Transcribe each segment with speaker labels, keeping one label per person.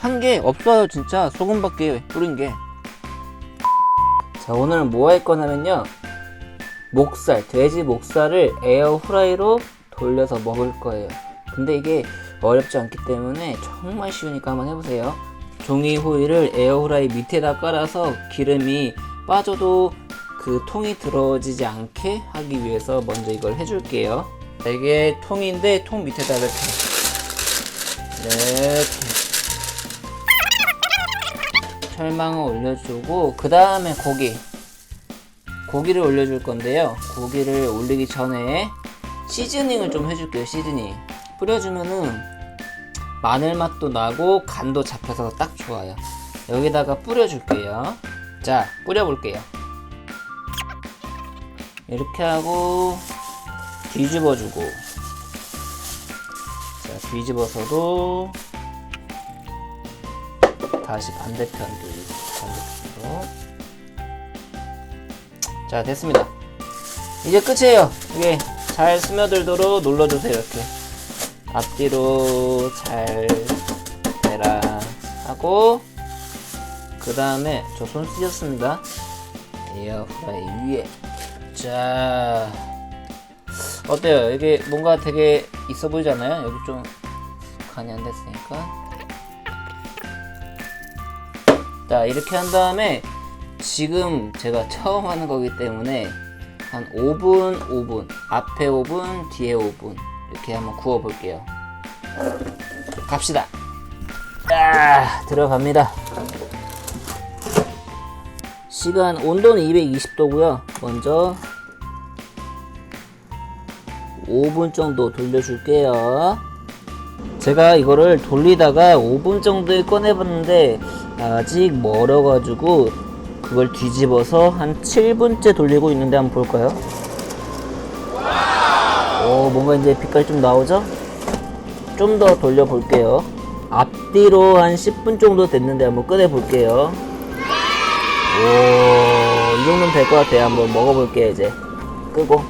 Speaker 1: 한 게 없어요 진짜 소금밖에 뿌린 게. 자 오늘은 뭐 할 거냐면요 목살 돼지 목살을 에어 후라이로 돌려서 먹을 거예요. 근데 이게 어렵지 않기 때문에 정말 쉬우니까 한번 해보세요. 종이 호일을 에어 후라이 밑에다 깔아서 기름이 빠져도 그 통이 들어지지 않게 하기 위해서 먼저 이걸 해줄게요. 이게 통인데 통 밑에다 이렇게 이렇게 철망을 올려주고 그 다음에 고기 고기를 올려줄 건데요. 고기를 올리기 전에 시즈닝을 좀 해줄게요. 시즈닝 뿌려주면은 마늘 맛도 나고 간도 잡혀서 딱 좋아요. 여기다가 뿌려줄게요. 자 뿌려볼게요. 이렇게 하고 뒤집어주고 자 뒤집어서도 다시 반대편 돌리고 반대편으로. 자 됐습니다. 이제 끝이에요. 이게 잘 스며들도록 눌러주세요 이렇게. 앞뒤로 잘 내라 하고 그 다음에 저손 씻었습니다. 에어프라이 위에. 자 어때요? 이게 뭔가 되게 있어 보이지 않아요? 여기 좀 간이 안 됐으니까 자 이렇게 한 다음에 지금 제가 처음 하는 거기 때문에 한 5분 5분 앞에 5분 뒤에 5분 이렇게 한번 구워 볼게요. 갑시다. 아 들어갑니다. 시간 온도는 220도고요. 먼저 5분 정도 돌려줄게요 제가 이거를 돌리다가 5분 정도에 꺼내봤는데 아직 멀어가지고 그걸 뒤집어서 한 7분째 돌리고 있는데 한번 볼까요? 오 뭔가 이제 빛깔 좀 나오죠? 좀 더 돌려볼게요. 앞뒤로 한 10분 정도 됐는데 한번 꺼내볼게요. 오이 정도면 될 것 같아요. 한번 먹어볼게요 이제. 끄고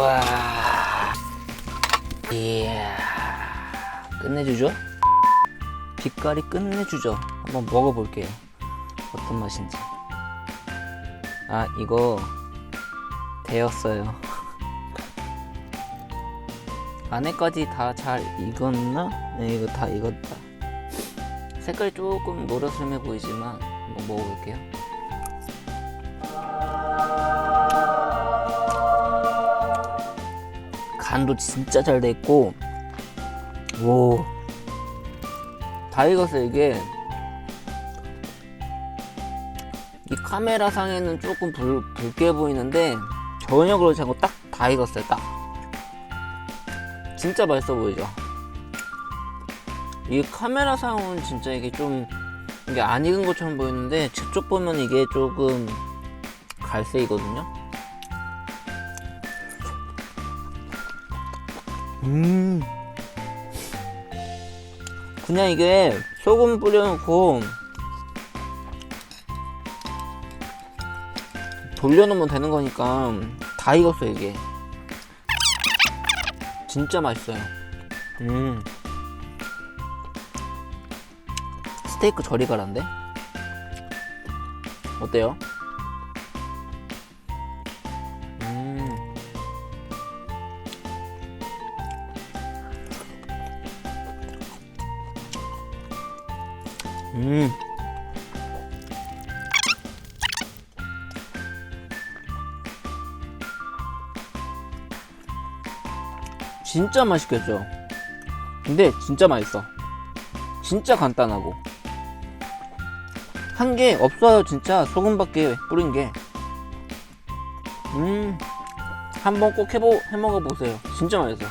Speaker 1: 우와. 이야. 끝내주죠? 빛깔이 끝내주죠? 한번 먹어볼게요. 어떤 맛인지. 아 이거 되었어요. 안에까지 다 잘 익었나? 네 이거 다 익었다. 색깔이 조금 노르스름해 보이지만 한번 먹어볼게요 간도 진짜 잘 돼 있고 오. 다 익었어요, 이게. 이 카메라 상에는 조금 붉, 붉게 보이는데, 전혀 그렇지 않고 딱 다 익었어요, 딱. 진짜 맛있어 보이죠? 이 카메라 상은 진짜 이게 좀, 이게 안 익은 것처럼 보이는데, 직접 보면 이게 조금 갈색이거든요? 음. 그냥 이게 소금 뿌려놓고 돌려놓으면 되는 거니까 다 익었어 이게 진짜 맛있어요 음 스테이크 저리 가란데 어때요? 음. 진짜 맛있겠죠? 근데 진짜 맛있어. 진짜 간단하고. 한 게 없어요, 진짜. 소금밖에 뿌린 게. 음. 한번 꼭 해보, 해 먹어 보세요. 진짜 맛있어.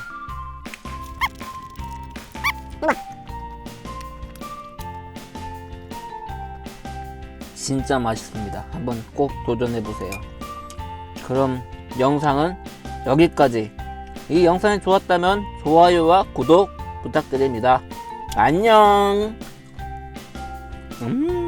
Speaker 1: 진짜 맛있습니다. 한번 꼭 도전해 보세요. 그럼 영상은 여기까지. 이 영상이 좋았다면 좋아요와 구독 부탁드립니다. 안녕. 음.